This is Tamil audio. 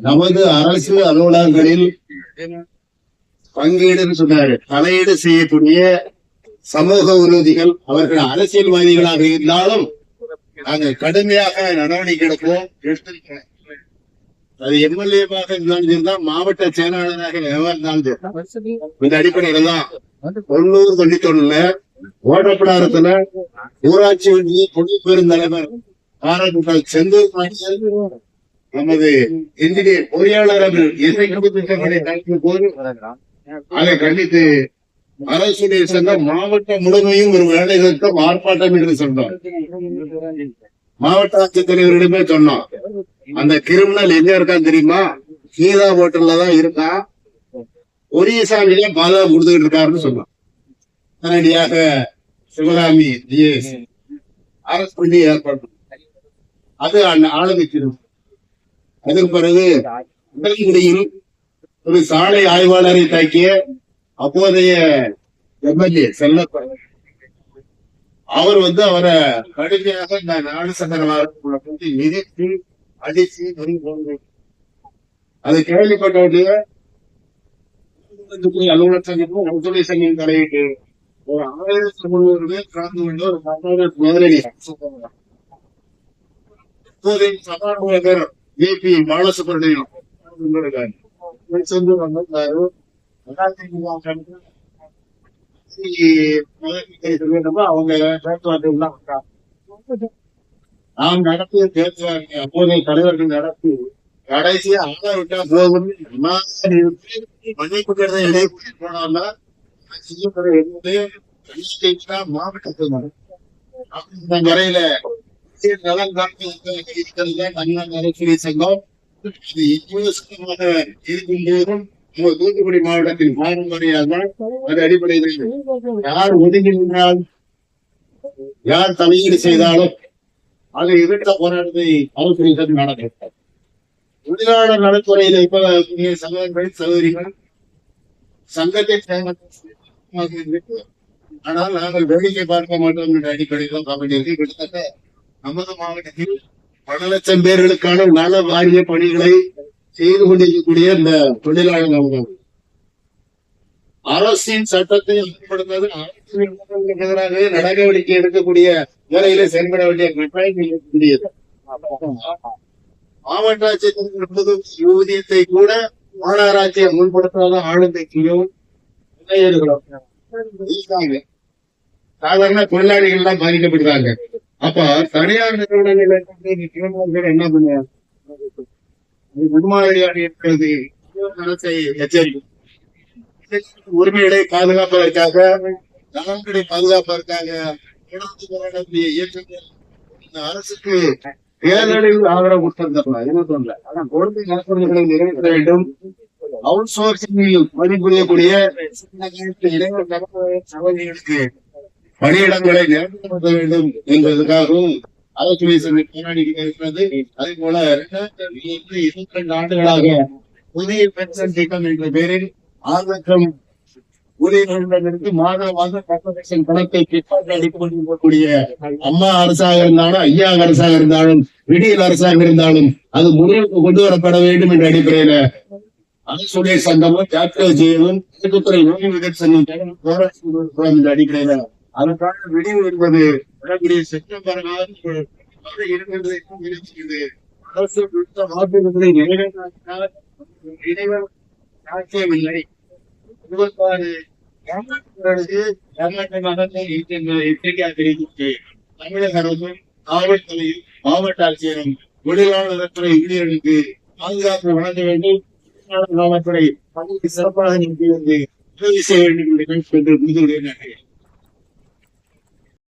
நமது அரசு அலுவலகங்களில் பங்கீடுன்னு சொன்னார்கள். தலையீடு செய்யக்கூடிய சமூக விரோதிகள் அவர்கள் அரசியல்வாதிகளாக இருந்தாலும் நாங்கள் கடுமையாக நடவடிக்கை எடுப்போம் எடுத்திருக்கிறோம் அது எம்எல்ஏவாக இருந்தாலும் சரிதான் மாவட்ட செயலாளராக இருந்தாலும் சரி. இந்த அடிப்படையில தான் தொண்ணூறு தொண்ணூத்தி ஒண்ணுல ஓட்டப்படாரத்துல ஊராட்சி ஒன்றிய துணை பெருந்தலைவர் பாராட்டுகள் செந்தூர் பாண்டியன் நமது இன்ஜினியர் பொறியாளர் அவர்கள் இசை திட்டங்களை போது அதை கண்டித்து அரசுடைய சங்கம் மாவட்டம் முழுமையும் ஒரு வேலை நிறுத்தம் ஆர்ப்பாட்டம் என்று சொன்னோம் மாவட்ட ஆட்சித்தலைவரிடமே சொன்னோம் அந்த கிரிமினல் எங்க இருக்கான்னு தெரியுமா? கீதா ஹோட்டல்ல தான் இருக்கான் ஒரியசாமியில பாதுகாப்பு கொடுத்துக்கிட்டு இருக்காருன்னு சொன்னோம் உடனடியாக சிவகாமி ஜிஎஸ் அரசு பண்ணி ஏற்பாடு. அது ஆளுமைச்சிடும் அதுக்கு பிறகு உடல்குடியில் ஒரு சாலை ஆய்வாளரை தாக்கிய அப்போதைய எம்எல்ஏ செல்ல அவர் வந்து அவரை கடுமையாக இந்த நாடு சங்கரமாக மிதித்து அடிச்சு நொறுங்கி போனது. அது கேள்விப்பட்ட உடனே அலுவலர் சங்கமும் உள்துறை சங்கம் தலையிட்டு ஒரு ஆயிரத்தி முன்னூறு பேர் கலந்து கொண்டு ஒரு பத்தாயிரம் முதலடி இப்போதைய சபாநாயகர் ஏபி பாலசுப்ரமணியம் இருக்காரு. அவங்க பேச்சுவார்த்தை வந்தாங்க. நாம் நடத்திய தேர்தல் அப்போதைய தலைவர்கள் நடத்தி கடைசியா ஆதார் விட்டா போகும் மன்னிப்பு கருதை இடையே போனால செய்யப்படுற என்பது மாவட்டத்தில் அந்த வரையில நலன் காப்பதற்கு இருக்கிறது தமிழ்நாடு அரசியல் சங்கம். இது இருக்கும்போதும் நம்ம தூத்துக்குடி மாவட்டத்தின் பாரம்பரியாக அது அடிப்படையில் யார் ஒதுங்கி நின்றால் யார் தலையீடு செய்தாலும் அதை எதிர்த்த போராட்டத்தை அரசு சங்கம் தொழிலாளர் நலத்துறையில இப்ப சகோதரர்கள் சகோதரிகள் சங்கத்தை ஆனால் நாங்கள் வேடிக்கை பார்க்க மாட்டோம் என்ற அடிப்படையில் தான் கிட்டத்தட்ட நமது மாவட்டத்தில் பல லட்சம் பேர்களுக்கான நல வாரிய பணிகளை செய்து கொண்டிருக்கக்கூடிய இந்த தொழிலாளர் அவங்க. அரசின் சட்டத்தை அமல்படுத்தாது அரசின் எதிராக நடவடிக்கை எடுக்கக்கூடிய முறையில செயல்பட வேண்டிய கட்டாயம் இருக்கக்கூடியது மாவட்ட ஆட்சியர் என்பது ஊதியத்தை கூட மாநகராட்சி அமுல்படுத்தாத ஆளுந்தைக்கும் சாதாரண தொழிலாளிகள் தான் பாதிக்கப்படுறாங்க. அப்ப தனியார் நிறுவனங்கள் என்ன பண்ணுவாங்க? முன்மாதிரியாக இருக்கிறது அரசை எச்சரிக்கும். உரிமைகளை பாதுகாப்பதற்காக நலன்களை பாதுகாப்பதற்காக இயக்கங்கள் இந்த அரசுக்கு தேர்தலில் ஆதரவு கொடுத்திருந்தாங்க என்ன தோணல ஆனா குழந்தை நலத்துறைகளை நிறைவேற்ற வேண்டும். அவுட் சோர்சிங்கில் பணிபுரியக்கூடிய இளைஞர் சகோதரிகளுக்கு பணியிடங்களை நிரந்தரப்படுத்த வேண்டும் என்பதற்காகவும் அரசுரை சபை போராடி இருக்கிறது. அதே போல இரண்டாயிரத்தி இருபத்தி ரெண்டு ஆண்டுகளாக புதிய பென்ஷன் திட்டம் என்ற பெயரில் ஆறு லட்சம் ஊழியர்களிடமிருந்து மாத மாதம் பத்து லட்சம் பணத்தை அம்மா அரசாக இருந்தாலும் ஐயா அரசாக இருந்தாலும் விடியல் அரசாக இருந்தாலும் அது முடிவுக்கு கொண்டு வரப்பட வேண்டும் என்ற அடிப்படையில அரசுடைய சங்கமும் ஜாக்கிரதை செய்யவும் இயக்கத்துறை ஓய்வு சங்கம் போராட்டம் என்ற அடிப்படையில அதற்கான விடிவு என்பது வரக்கூடிய செப்டம்பர் மாதம் வரை இருக்கிறது அரசு கொடுத்த வாக்குறுதிகளை நிறைவேற்றால் இறைவன் சாத்தியமில்லை. இருபத்தாறு தெரிவித்து தமிழக அரசும் காவல்துறையும் மாவட்ட ஆட்சியரும் தொழிலாளர் நலத்துறை ஊழியர்களுக்கு பாதுகாப்பு வழங்க வேண்டும். காவல்துறை பணிக்கு சிறப்பாக நீக்கி வந்து உதவி செய்ய வேண்டும் என்று கேட்டுக்கொண்டு முடிந்துவிடுகிறேன்